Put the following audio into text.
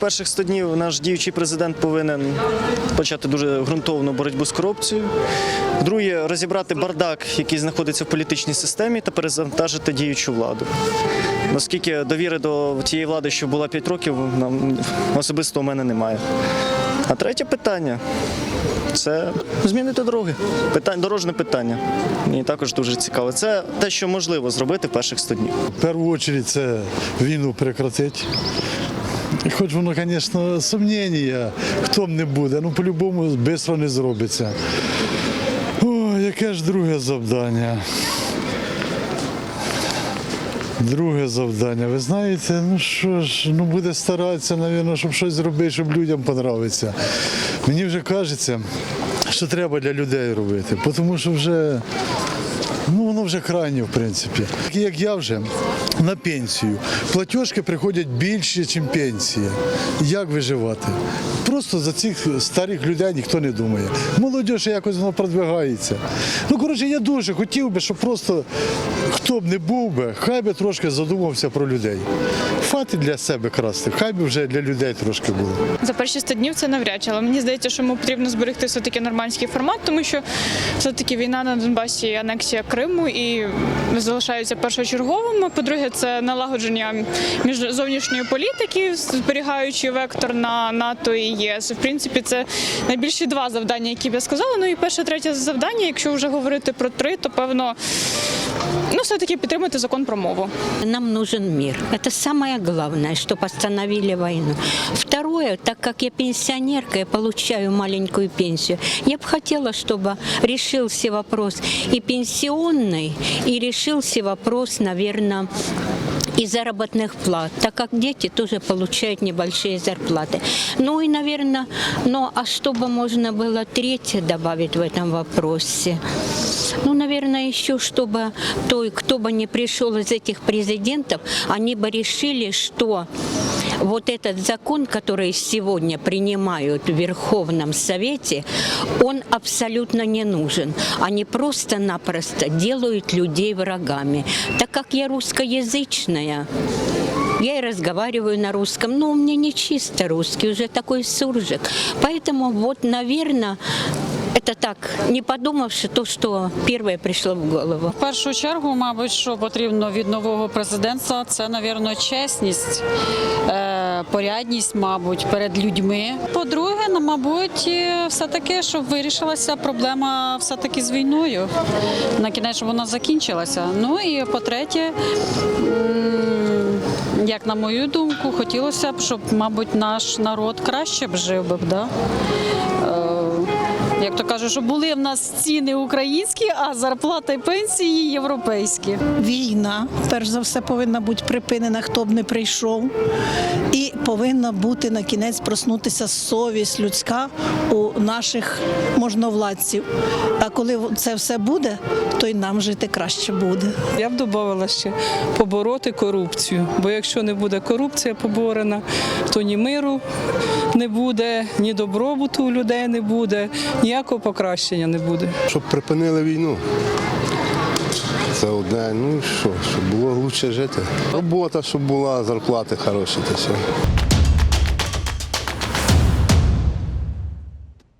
перших 100 днів наш діючий президент повинен почати дуже ґрунтовну боротьбу з корупцією. Друге, розібрати бардак, який знаходиться в політичній системі, та перезавантажити діючу владу. Оскільки довіри до тієї влади, що була 5 років, нам особисто у мене немає. А третє питання це змінити дороги. Питання, дорожне питання. Мені також дуже цікаво. Це те, що можливо зробити в перших 100 днів. В першу чергу це війну прекратити. Хоч воно, звісно, сумніння, хто б не буде, ну по-любому швидко не зробиться. О, яке ж друге завдання? Друге завдання. Ви знаєте, ну що ж, ну буде старатися, мабуть, щоб щось зробити, щоб людям подобається. Мені вже кажеться, що треба для людей робити, тому що вже Ну, воно вже крайнє, в принципі. Як я вже на пенсію. Платіжки приходять більше, ніж пенсія. Як виживати? Просто за цих старих людей ніхто не думає. Молодь якось воно продвигається. Ну, коротше, я дуже хотів би, щоб просто хто б не був би, хай би трошки задумався про людей. Фати для себе красти, хай би вже для людей трошки було. За перші 100 днів це навряд чи, але мені здається, що йому потрібно зберегти все-таки нормандський формат, тому що все-таки війна на Донбасі, анексія Криму і залишаються першочерговими. По-друге, це налагодження між зовнішньої політики, зберігаючи вектор на НАТО і ЄС. В принципі, це найбільші два завдання, які б я сказала. Ну і перше, третє завдання, якщо вже говорити про три, то певно, ну все-таки підтримати закон про мову. Нам нужен мир. Это самое главное, чтобы остановили войну. Второе, так как я пенсионерка, я получаю маленькую пенсию, я бы хотела, чтобы решился вопрос и пенсионный, и решился вопрос, наверное, и заработных плат, так как дети тоже получают небольшие зарплаты. Ну и, наверное, ну а чтобы можно было третье добавить в этом вопросе? Ну, наверное, еще чтобы той, кто бы не пришел из этих президентов, они бы решили, что вот этот закон, который сегодня принимают в Верховном Совете, он абсолютно не нужен. Они просто-напросто делают людей врагами. Так как я русскоязычная, я и разговариваю на русском, но у меня не чисто русский, уже такой суржик. Поэтому вот, наверное, это так, не подумавши то, что первое пришло в голову. В першу чергу, мабуть, що потрібно від нового президента, це, напевно, чесність, е, Порядність, мабуть, перед людьми. По-друге, ну, мабуть, е, все-таки, щоб вирішилася проблема все-таки з війною. На кінець, щоб вона закінчилася. Ну і по-третє, як на мою думку, хотілося б, щоб, мабуть, наш народ краще б жив би. Да? Як то кажуть, що були в нас ціни українські, а зарплата і пенсії європейські. Війна, перш за все, повинна бути припинена, хто б не прийшов. І повинна бути на кінець проснутися совість людська у наших можновладців. А коли це все буде, то й нам жити краще буде. Я б додала ще побороти корупцію. Бо якщо не буде корупція поборена, то ні миру не буде, ні добробуту у людей не буде, ніякого покращення не буде. Щоб припинили війну. Це одне, ну і що, щоб було краще жити. Робота, щоб була, зарплати хороші, та все.